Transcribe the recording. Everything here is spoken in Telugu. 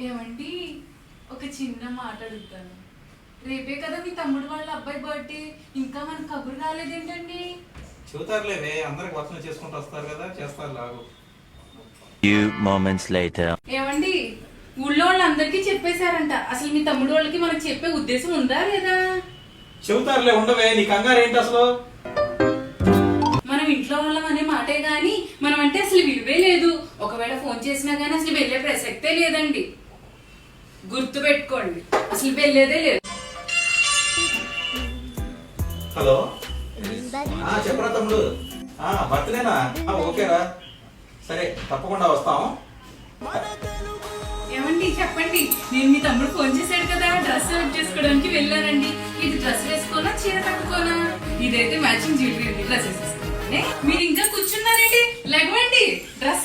ఏమండి ఒక చిన్న మాట అడుగుతాను. రేపే కదా మీ తమ్ముడు వాళ్ళ అబ్బాయి బర్త్డే. ఇంకా మన కబురు రాలేదేంటండి? చెబుతారులేవే అందరికి వర్షం చేసుకుంటూ వస్తారు కదా చేస్తారు లాగు. Few moments later. ఏమండి? ఊళ్ళో వాళ్ళందరికీ చెప్పేశారంట. అసలు మీ తమ్ముడు వాళ్ళకి మనకు చెప్పే ఉద్దేశం ఉందా లేదా? చెబుతారులే ఉండవే నీ కంగారు ఏంటి అసలు? మనం ఇంట్లో వాళ్ళం అనే మాటే గాని మనం అంటే అసలు విలువే లేదు. ఒకవేళ ఫోన్ చేసినా గానీ అసలు వెళ్ళే ప్రసక్తే లేదండి. గుర్తు పెట్టుకోండి అసలు వెళ్ళేదే లేదు. హలో? ఆ, చెప్పరా తమ్ముడు. ఆ, బర్త్డేనా? ఆ, ఓకేరా. సరే తప్పకుండా వస్తాం. ఏమండి చెప్పండి. నేను మీ తమ్ముడు ఫోన్ చేశాడు కదా డ్రెస్ సెలెక్ట్ చేసుకోవడానికి వెళ్ళానండి. ఇది డ్రెస్ వేసుకోనా చీర కట్టుకోనా? ఇదైతే మ్యాచింగ్ జ్యువెలరీ డ్రెస్ వేసేసుకున్నానే మీరు ఇంకా కూర్చున్నారండి. లెగవండి డ్రెస్